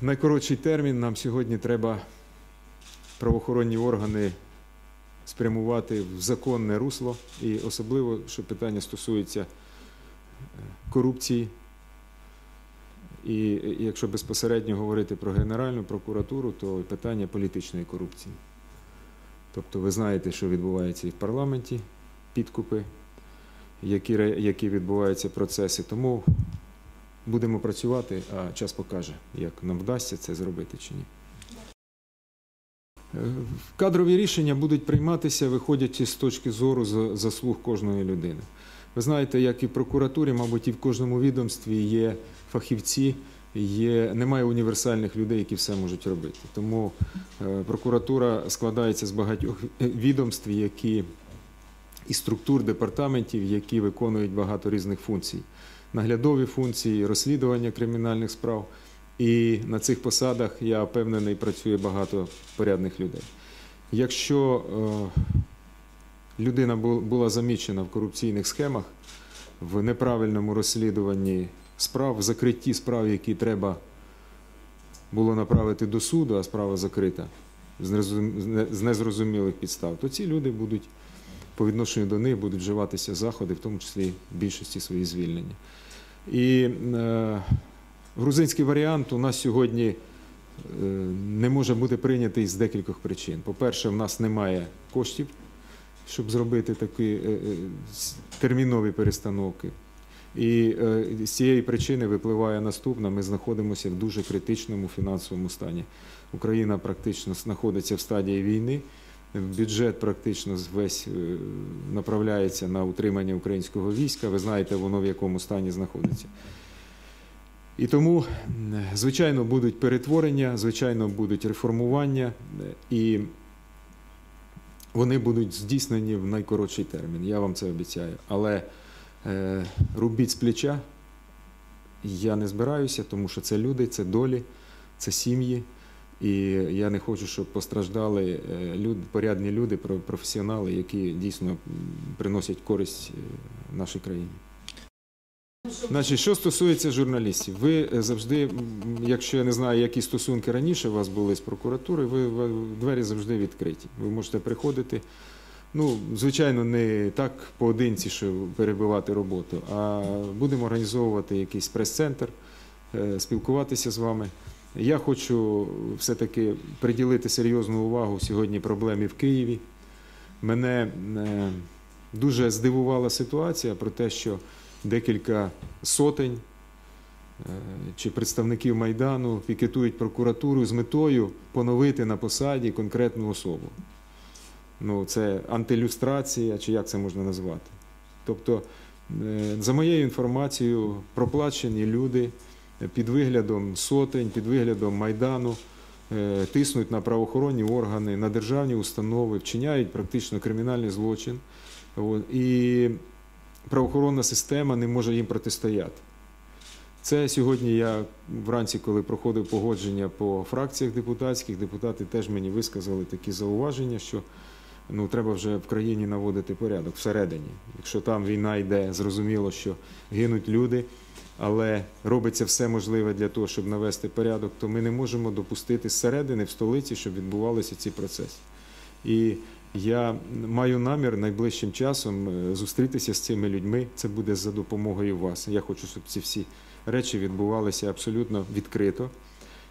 найкоротший термін нам сьогодні треба правоохоронні органи спрямувати в законне русло, і особливо, що питання стосується е, корупції. І якщо безпосередньо говорити про Генеральну прокуратуру, то питання політичної корупції. Тобто ви знаєте, що відбувається і в парламенті, підкупи, які, які відбуваються процеси. Тому будемо працювати, а час покаже, як нам вдасться це зробити чи ні. Е, Кадрові рішення будуть прийматися, виходячи з точки зору за- заслуг кожної людини. Ви знаєте, як і в прокуратурі, мабуть, і в кожному відомстві є фахівці, є, немає універсальних людей, які все можуть робити. Тому е, прокуратура складається з багатьох відомств, які і структур департаментів, які виконують багато різних функцій. Наглядові функції, розслідування кримінальних справ. І на цих посадах, я впевнений, працює багато порядних людей. Якщо е, людина була замічена в корупційних схемах, в неправильному розслідуванні справ, в закритті справ, які треба було направити до суду, а справа закрита з незрозум- з не- з незрозумілих підстав, то ці люди будуть по відношенню до них будуть вживатися заходи, в тому числі в більшості свої звільнення. І е, грузинський варіант у нас сьогодні е, не може бути прийнятий з декількох причин. По-перше, в нас немає коштів, щоб зробити такі е, термінові перестановки. І з цієї причини випливає наступна: ми знаходимося в дуже критичному фінансовому стані. Україна практично знаходиться в стадії війни. Бюджет практично весь е, направляється на утримання українського війська. Ви знаєте, воно в якому стані знаходиться. І тому, звичайно, будуть перетворення, звичайно, будуть реформування, е, і вони будуть здійснені в найкоротший термін. Я вам це обіцяю. Але е, рубіть з плеча я не збираюся, тому що це люди, це долі, це сім'ї. І я не хочу, щоб постраждали е, люди, порядні люди, професіонали, які дійсно приносять користь е, нашій країні. Значить, що стосується журналістів, ви е, завжди, якщо я не знаю, які стосунки раніше у вас були з прокуратурою, ви, двері завжди відкриті. Ви можете приходити. Ну, звичайно, не так поодинці, що перебивати роботу, а будемо організовувати якийсь прес-центр, спілкуватися з вами. Я хочу все-таки приділити серйозну увагу сьогодні проблемі в Києві. Мене е, дуже здивувала ситуація про те, що декілька сотень е, чи представників Майдану пікетують прокуратуру з метою поновити на посаді конкретну особу. Ну, це антилюстрація, чи як це можна назвати. Тобто, е, за моєю інформацією, проплачені люди під виглядом сотень, під виглядом Майдану е, тиснуть на правоохоронні органи, на державні установи, вчиняють практично кримінальний злочин. І правоохоронна система не може їм протистояти. Це сьогодні я вранці, коли проходив погодження по фракціях депутатських, депутати теж мені висказали такі зауваження, що ну, треба вже в країні наводити порядок всередині. Якщо там війна йде, зрозуміло, що гинуть люди, але робиться все можливе для того, щоб навести порядок, то ми не можемо допустити зсередини в столиці, щоб відбувалися ці процеси. І я маю намір найближчим часом е, зустрітися з цими людьми. Це буде за допомогою вас. Я хочу, щоб ці всі речі відбувалися абсолютно відкрито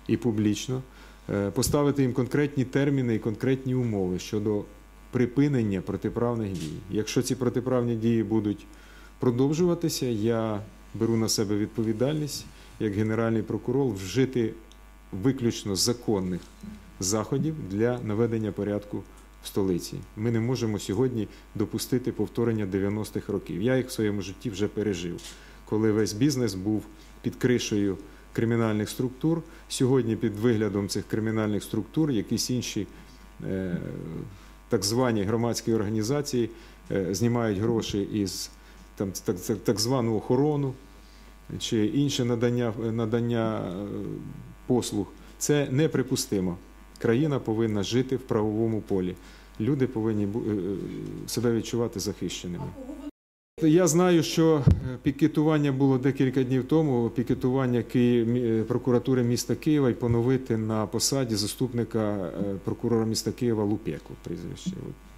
і публічно. Е, Поставити їм конкретні терміни і конкретні умови щодо припинення протиправних дій. Якщо ці протиправні дії будуть продовжуватися, я беру на себе відповідальність як генеральний прокурор вжити виключно законних заходів для наведення порядку в столиці. Ми не можемо сьогодні допустити повторення 90-х років. Я їх в своєму житті вже пережив, коли весь бізнес був під кришею кримінальних структур. Сьогодні під виглядом цих кримінальних структур якісь інші е, так звані громадські організації е, знімають гроші із там, так, так, звану охорону чи інше надання, надання е, послуг. Це неприпустимо. Країна повинна жити в правовому полі. Люди повинні е, е, себе відчувати захищеними. Я знаю, що пікетування було декілька днів тому. Пікетування Ки- е, прокуратури міста Києва і поновити на посаді заступника прокурора міста Києва Лупєку. Прізвище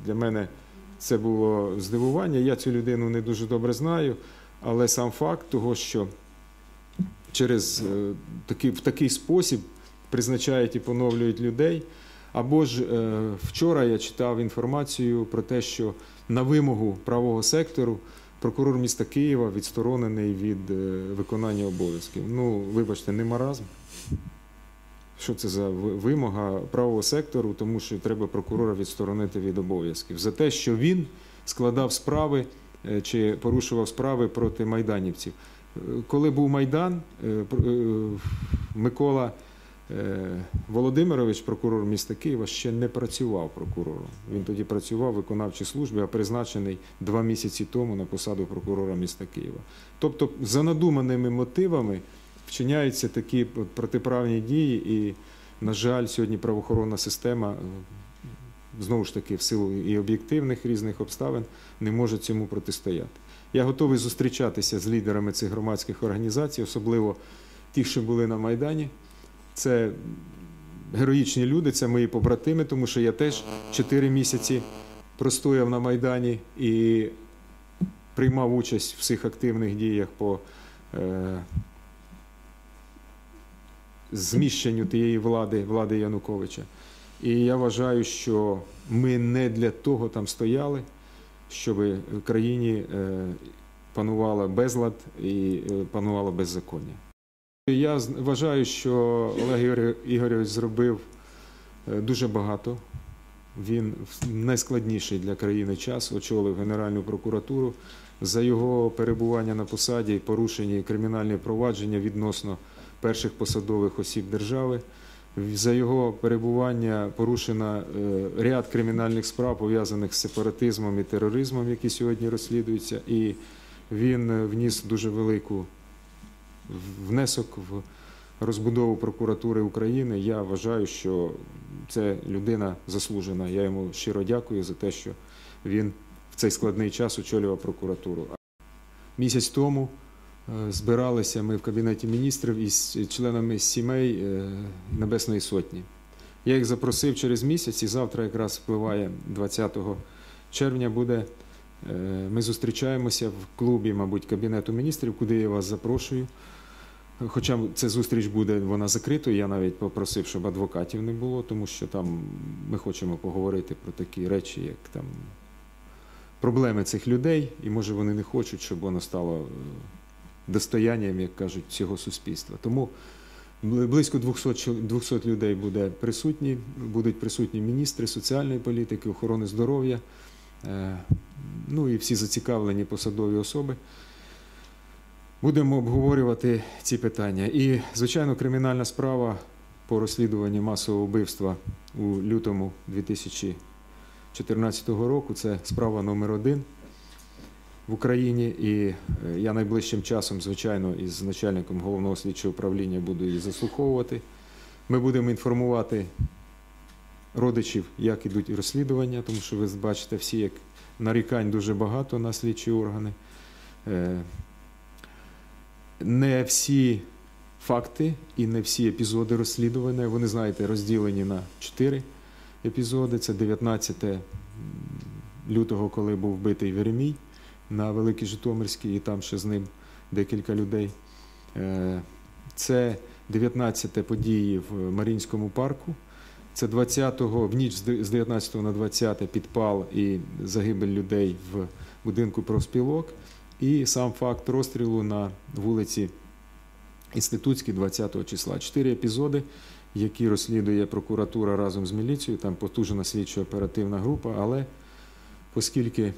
для мене це було здивування. Я цю людину не дуже добре знаю, але сам факт того, що через е, такий в такий спосіб призначають і поновлюють людей. Або ж е, вчора я читав інформацію про те, що на вимогу правого сектору прокурор міста Києва відсторонений від е, виконання обов'язків. Ну, вибачте, не маразм. Що це за вимога правого сектору, тому що треба прокурора відсторонити від обов'язків за те, що він складав справи е, чи порушував справи проти майданівців. Е, Коли був майдан, е, Микола Володимирович, прокурор міста Києва, ще не працював прокурором. Він тоді працював в виконавчій службі, а призначений два місяці тому на посаду прокурора міста Києва. Тобто, за надуманими мотивами вчиняються такі протиправні дії, і, на жаль, сьогодні правоохоронна система. е, Знову ж таки, в силу і об'єктивних різних обставин не може цьому протистояти. Я готовий зустрічатися з лідерами цих громадських організацій, особливо тих, що були на Майдані. Це героїчні люди, це мої побратими, тому що я теж 4 місяці простояв на Майдані і приймав участь в всіх активних діях по е, зміщенню тієї влади, влади Януковича. І я вважаю, що ми не для того там стояли, щоб в країні е, панувала безлад і е, панувало беззаконня. Я вважаю, що Олег Ігор- Ігорович зробив е, дуже багато. Він найскладніший для країни час очолив Генеральну прокуратуру. За його перебування на посаді порушені кримінальні провадження відносно перших посадових осіб держави. За його перебування порушено е, ряд кримінальних справ, пов'язаних з сепаратизмом і тероризмом, які сьогодні розслідуються. І він е, вніс дуже велику внесок в розбудову прокуратури України. Я вважаю, що це людина заслужена. Я йому щиро дякую за те, що він в цей складний час очолював прокуратуру. Місяць тому збиралися ми в кабінеті міністрів із членами сімей е, Небесної Сотні. Я їх запросив через місяць, і завтра якраз впливає 20 червня буде. е, Ми зустрічаємося в клубі, мабуть, Кабінету міністрів, куди я вас запрошую. Хоча ця зустріч буде вона закритою, я навіть попросив, щоб адвокатів не було, тому що там ми хочемо поговорити про такі речі, як там проблеми цих людей, і може вони не хочуть, щоб воно стало е, достоянням, як кажуть, цього суспільства. Тому близько 200, 200 людей буде присутні, будуть присутні міністри соціальної політики, охорони здоров'я, е, ну і всі зацікавлені посадові особи. Будемо обговорювати ці питання. І, звичайно, кримінальна справа по розслідуванню масового вбивства у лютому 2014 року це справа номер один в Україні. І е, я найближчим часом, звичайно, із начальником головного слідчого управління буду її заслуховувати. Ми будемо інформувати родичів, як ідуть розслідування, тому що ви бачите всі, як нарікань дуже багато на слідчі органи. Е, не всі факти і не всі епізоди розслідування, вони, знаєте, розділені на чотири епізоди. Це 19 лютого, коли був вбитий Веремій на Великій Житомирській, і там ще з ним декілька людей. Е, Це 19 події в Марінському парку. Це 20-го, в ніч з де- з 19 на 20 підпал і загибель людей в будинку профспілок. І сам факт розстрілу на вулиці Інститутській 20-го числа. Чотири епізоди, які розслідує прокуратура разом з міліцією. Там потужна слідчо-оперативна група, але оскільки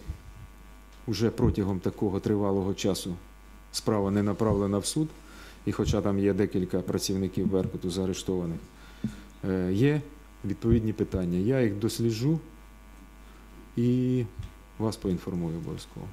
вже протягом такого тривалого часу справа не направлена в суд, і хоча там є декілька працівників Беркуту заарештованих, е, є відповідні питання. Я їх досліджу і вас поінформую обов'язково.